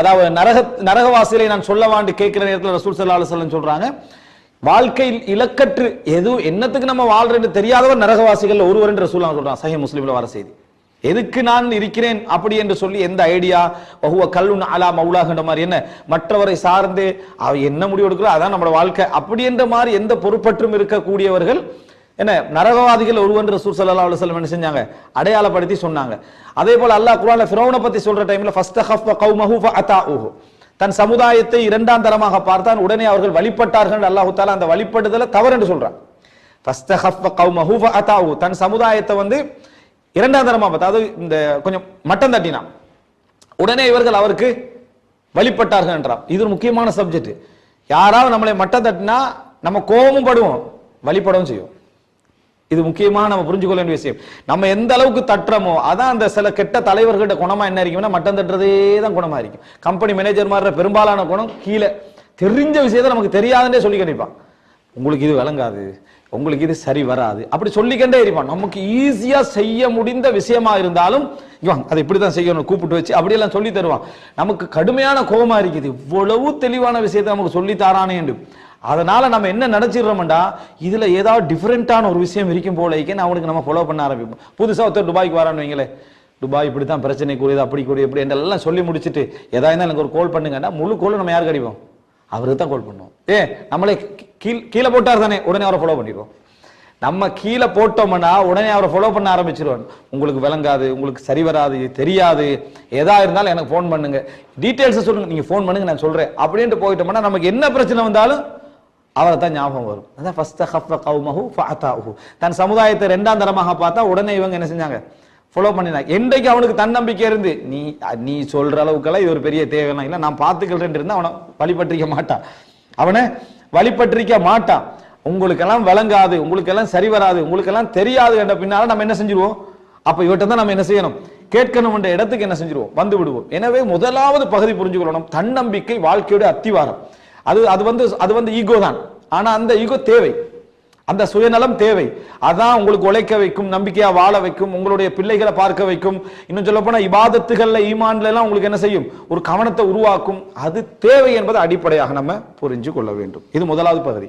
அதாவது நரக நரகவாசிகளை நான் சொல்ல வாண்டு கேட்கிற நேரத்தில் ரசூல் சல்லா அலைஹி சொல்றாங்க வாழ்க்கையில் இலக்கற்று எது என்னத்துக்கு நம்ம வாழ்றேன்னு தெரியாதவர் நரகவாசிகள் ஒருவர் என்று ரசூல் சொல்றான். சஹி முஸ்லீம்ல வர செய்தி. எதுக்கு நான் இருக்கிறேன் அப்படி என்று சொல்லி எந்த ஐடியா? வஹுவ கல்லுன் அலா மவுலாகின்ற மாதிரி என்ன? மற்றவரை சார்ந்து அவ என்ன முடிவு எடுக்கிறோம் அதான் நம்மளோட வாழ்க்கை. அப்படி என்ற மாதிரி எந்த பொறுப்பற்றும் இருக்கக்கூடியவர்கள் என்ன நரகவாதிகள் ஒருவன் ரசூல் சல்லா அலுவலம் என்ன செஞ்சாங்க? அடையாளப்படுத்தி சொன்னாங்க. அதே போல அல்லாஹ் குரான்ல ஃபிரௌனை பத்தி சொல்ற டைம்ல ஃபஸ்தஹஃப கௌமஹு ஃபஅதாஉஹு. தன் சமுதாயத்தை இரண்டாம் தரமாக பார்த்தான். உடனே அவர்கள் வழிபட்டார்கள் அல்லாஹு தாலா அந்த வழிபடுதலை தவறு என்று சொல்றான். ஃபஸ்தஹஃப கௌமஹு ஃபஅதாஉஹு. தன் சமுதாயத்தை வந்து இரண்டாம் தரமாக பார்த்தா அது இந்த கொஞ்சம் மட்டம் தட்டினான். உடனே இவர்கள் அவருக்கு வழிபட்டார்கள் என்றான். இது ஒரு முக்கியமான சப்ஜெக்ட் யாராவது நம்மளை மட்டம் தட்டினா நம்ம கோபமும் படுவோம் வழிபடவும் செய்யும் இது முக்கியமா நம்ம புரிஞ்சுக்கொள்ள வேண்டிய விஷயம். நம்ம எந்த அளவுக்கு தட்டுறோமோ அதான் அந்த சில கெட்ட தலைவர்கள்ட்ட குணமா என்ன இருக்கும்னா மட்டம் தட்டுறதே தான் குணமா இருக்கும். கம்பெனி மேனேஜர் மாதிரி பெரும்பாலான குணம் கீழே. தெரிஞ்ச விஷயத்தை நமக்கு தெரியாதுன்னே சொல்லி கண்டிப்பான் உங்களுக்கு இது விளங்காது. உங்களுக்கு இது சரி வராது. அப்படி சொல்லிக்கண்டே இருப்பான். நமக்கு ஈஸியா செய்ய முடிந்த விஷயமா இருந்தாலும் இவன் அதை இப்படிதான் செய்யணும் கூப்பிட்டு வச்சு அப்படியெல்லாம் சொல்லி தருவான். நமக்கு கடுமையான கோபமா இருக்குது. இவ்வளவு தெளிவான விஷயத்தை நமக்கு சொல்லி தாரானே என்று. அதனால் நம்ம என்ன நினச்சிடுறோம்டா? இதில் ஏதாவது டிஃப்ரெண்ட்டான ஒரு விஷயம் இருக்கும் போலேக்கேன்னு அவனுக்கு நம்ம ஃபாலோ பண்ண ஆரம்பிப்போம். புதுசாக ஒருத்தர் துபாய்க்கு வரான்னு வைங்களேன் துபாய் இப்படி தான் பிரச்சனை கூடியது அப்படி கூடியது இப்படி என்றெல்லாம் சொல்லி முடிச்சுட்டு எதா இருந்தால் எனக்கு ஒரு கால் பண்ணுங்கன்னா முழு கோலும் நம்ம யாருக்கு அடிப்போம்? அவருக்கு தான் கால் பண்ணுவோம். ஏ நம்மளே கீழ் கீழே போட்டார் தானே உடனே அவரை ஃபாலோ பண்ணிடுவோம். நம்ம கீழே போட்டோம்னா உடனே அவரை ஃபாலோ பண்ண ஆரம்பிச்சிருவான் உங்களுக்கு விளங்காது உங்களுக்கு சரி வராது தெரியாது. எதா இருந்தாலும் எனக்கு ஃபோன் பண்ணுங்க. டீட்டெயில்ஸை சொல்லுங்க நீங்கள் ஃபோன் பண்ணுங்க நான் சொல்கிறேன் அப்படின்ட்டு போயிட்டோம்னா நமக்கு என்ன பிரச்சனை வந்தாலும் அவரை தான் ஞாபகம் வரும். அதான் ஃபஸ்ட் ஹஃப கௌமஹு ஃபஅதாஹு தன் சமுதாயத்தை ரெண்டாம் தரமாக பார்த்தா உடனே இவங்க என்ன செஞ்சாங்க? ஃபாலோ பண்ணினாங்க. என்றைக்கு அவனுக்கு தன்னம்பிக்கை இருந்து நீ நீ சொல்ற அளவுக்கெல்லாம் இது ஒரு பெரிய தேவைலாம் இல்லை நான் பார்த்துக்கிறேன் இருந்தால் அவனை வழிபற்றிக்க மாட்டான். அவனை வழிபற்றிக்க மாட்டான். உங்களுக்கெல்லாம் விளங்காது உங்களுக்கெல்லாம் சரி வராது உங்களுக்கெல்லாம் தெரியாது என்ற பின்னால நம்ம என்ன செஞ்சிருவோம்? அப்போ இவட்ட தான் நம்ம என்ன செய்யணும்? கேட்கணும் என்ற இடத்துக்கு என்ன செஞ்சிருவோம்? வந்து விடுவோம். எனவே முதலாவது பகுதி புரிஞ்சுக்கொள்ளணும். தன்னம்பிக்கை வாழ்க்கையோட அத்திவாரம். அது அது வந்து அது வந்து ஈகோ தான். ஆனா அந்த ஈகோ தேவை. அந்த சுயநலம் தேவை. அதான் உங்களுக்கு உழைக்க வைக்கும் நம்பிக்கையா வாழ வைக்கும் உங்களுடைய பிள்ளைகளை பார்க்க வைக்கும். இன்னும் சொல்ல போனா இபாதத்துகள்ல ஈமான்ல எல்லாம் உங்களுக்கு என்ன செய்யும்? ஒரு கவனத்தை உருவாக்கும். அது தேவை என்பதை அடிப்படையாக நம்ம புரிஞ்சு கொள்ள வேண்டும். இது முதலாவது பகுதி.